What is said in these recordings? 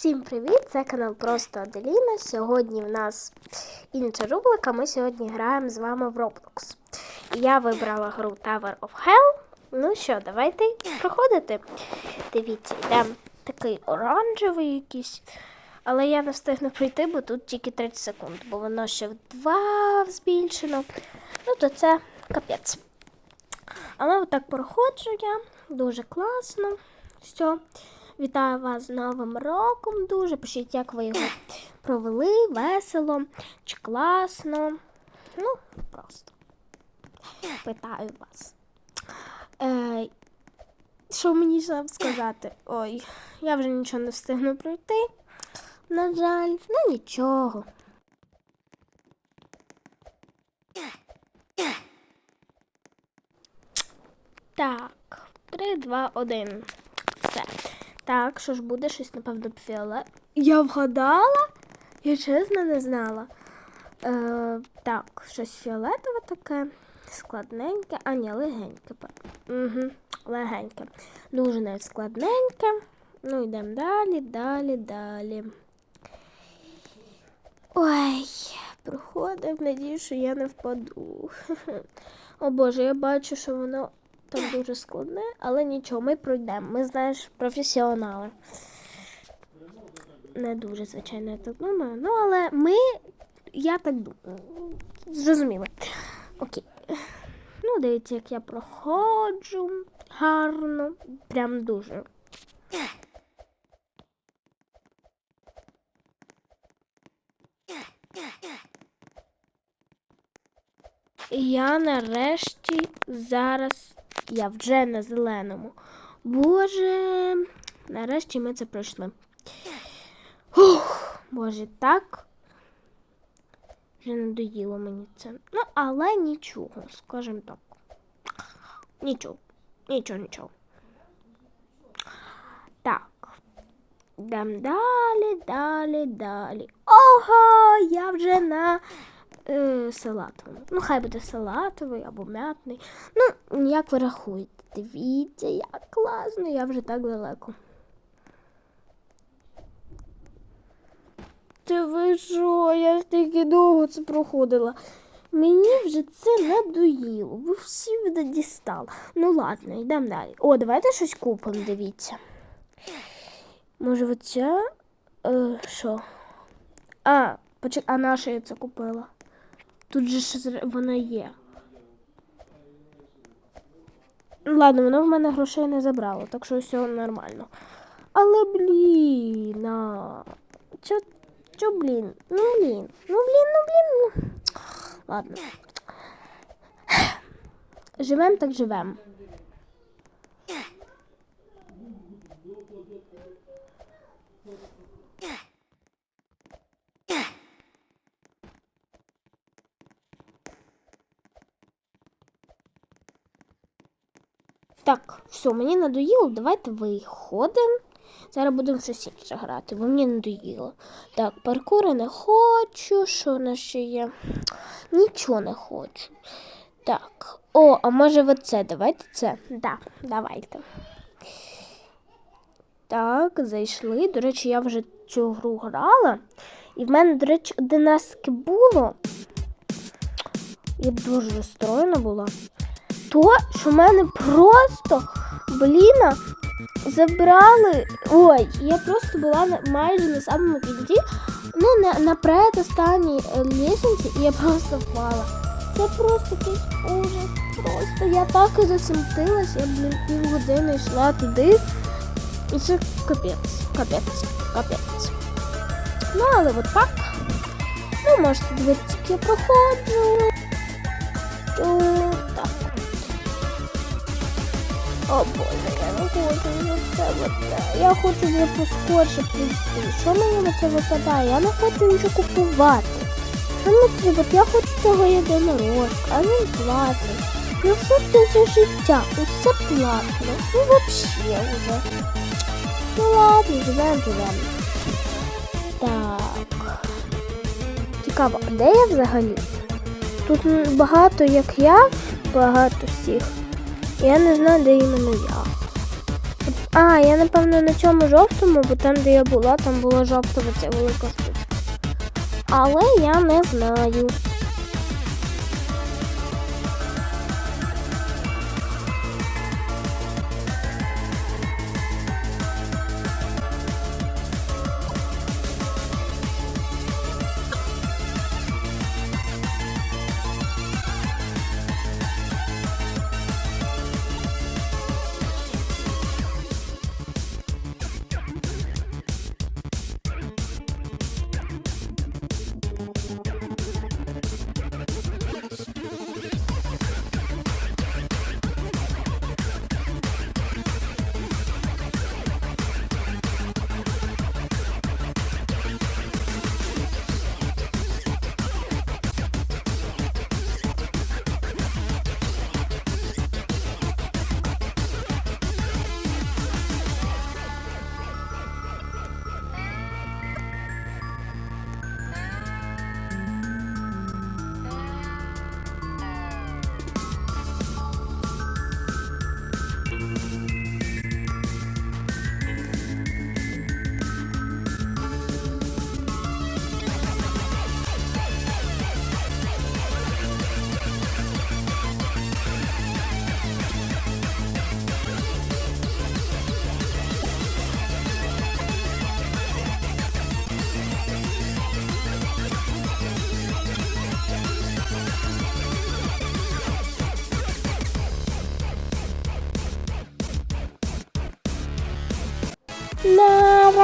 Всім привіт! Це канал Просто Аделіна. Сьогодні в нас інша рубрика. Ми сьогодні граємо з вами в Roblox. Я вибрала гру Tower of Hell. Ну що, давайте проходити. Дивіться, йдемо такий оранжевий якийсь. Але я не встигну пройти, бо тут тільки 30 секунд, бо воно ще в два збільшено. Ну, то це капець. Але отак проходжу я. Дуже класно. Все. Вітаю вас з Новим роком дуже. Пишіть, як ви його провели, весело чи класно. Ну, просто. Питаю вас. Е, що мені ще сказати? Ой, я вже нічого не встигну пройти. На жаль, ну нічого. Так, 3, 2, 1. Все. Так, що ж буде щось, напевно, фіолет. Я вгадала? Я чесно не знала. Е, так, щось фіолетове таке, складненьке, а ні, легеньке. Угу, легеньке. Дуже навіть складненьке. Ну, йдемо далі, далі, далі. Ой, проходив, надію, що я не впаду. О Боже, я бачу, що воно там дуже складне, але нічого, ми пройдемо. Ми, знаєш, професіонали. Не дуже, звичайно, я так думаю. Ну, але ми, я так думаю. Зрозуміли. Окей. Ну, дивіться, як я проходжу. Гарно. Прям дуже. Я нарешті зараз я вже на зеленому. Боже, нарешті ми це пройшли. Ух, Боже, так. Вже надоїло мені це. Ну, але нічого, скажімо так. Нічого, нічого, нічого. Так. Йдемо далі, далі, далі. Ого, я вже на е, салатовому. Ну, хай буде салатовий або м'ятний. Ну, як ви рахуєте? Дивіться, як класно, я вже так далеко. Ти ви що? Я стільки довго це проходила. Мені вже це надоїло. Ви всі мене дістали. Ну ладно, йдемо далі. О, давайте щось купимо, дивіться. Може, оця? Е, що? А, почек... а наша я це купила. Тут же ж вона є. Ладно, воно в мене грошей не забрало, так що все нормально. Але блін. Чо, чо, блін? Ну блін. Ну блін, ну блін. Ну. Ладно. Живем так живем. Так, все, мені надоїло, давайте виходимо. Зараз будемо щось інше грати, бо мені надоїло. Так, паркури не хочу, що в нас ще є? Нічого не хочу. Так. О, а може оце? Давайте це? Да, давайте. Так, зайшли. До речі, я вже цю гру грала. І в мене, до речі, один раз таки було. Я дуже розстроєна була. То, що в мене просто, бліна, забрали. Ой, я просто була майже на самому кінці, ну, на, на предостанній е, лісенці, і я просто впала. Це просто якийсь ужас. Просто я так і засмутилась, я, блін, півгодини йшла туди. І це капець, капець, капець. Ну, але от так. Ну, можете дивитися, як я проходжу. О, боже, я не хочу вже це оце. Я хочу вже поскорше прийти. Що мені на це випадає? Я не хочу нічого купувати. Що мені треба? Я хочу цього єдинорожка, а він платний. Ну що це за життя? Усе платно. Ну взагалі вже. Ну ладно, живем, живем. Так. Цікаво, а де я взагалі? Тут багато як я, багато всіх. Я не знаю, де іменно я. А, я напевно на цьому жовтому, бо там, де я була, там була жовтова ця велика штучка. Але я не знаю.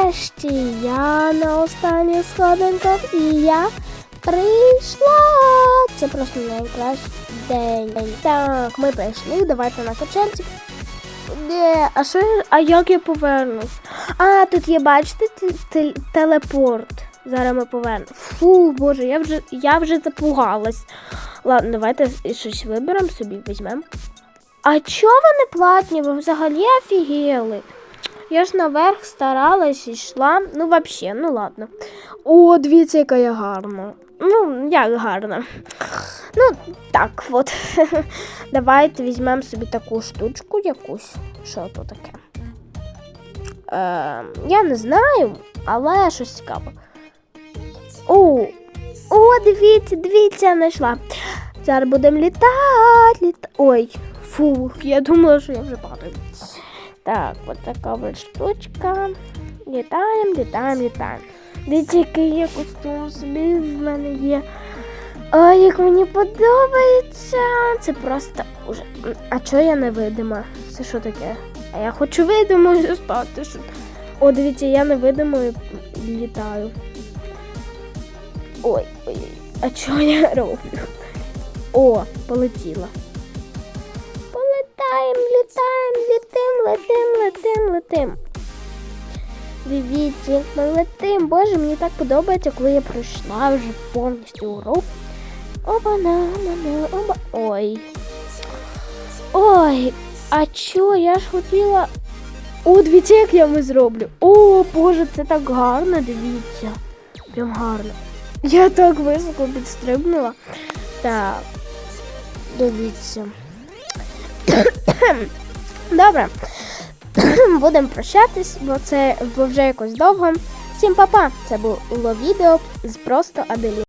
Нарешті я на останніх сходинках і я прийшла. Це просто найкращий день. Так, ми прийшли, давайте на качельці. Де? А що А як я повернусь? А, тут є, бачите, те- те- телепорт. Зараз ми повернемо. Фу, боже, я вже, я вже запугалась. Ладно, давайте щось виберемо собі, візьмемо. А чого вони платні? Ви взагалі офігели? Я ж наверх старалась, йшла. Ну, вообще, ну ладно. О, дивіться, яка я гарна. Ну, як гарна. Ну, так от. Давайте візьмемо собі таку штучку якусь. Що то таке? Е, я не знаю, але щось цікаве. О, о, дивіться, дивіться, знайшла. Зараз будемо літати, літати. Ой, фу, я думала, що я вже падаю. Так, от така от штучка. Літаємо, літаємо, літаємо. Дивіться, який є костюм собі в мене є. Ой, як мені подобається. Це просто уже. А чого я невидима? Це що таке? А я хочу видимою стати. Що... О, дивіться, я невидимою літаю. Ой, ой, ой. А чого я роблю? О, полетіла. Полетаємо, літаємо, летим, летим, летим, летим. Дивіться, як ми летим. Боже, мені так подобається, коли я пройшла вже повністю урок. Оба на на оба. Ой. Ой, а чо, я ж хотіла. О, дивіться, як я ми зроблю. О, Боже, це так гарно, дивіться. Прям гарно. Я так високо підстрибнула. Так. Дивіться. Добре. Будемо прощатись, бо це бо вже якось довго. Всім па-па! Це було відео з просто Аделі.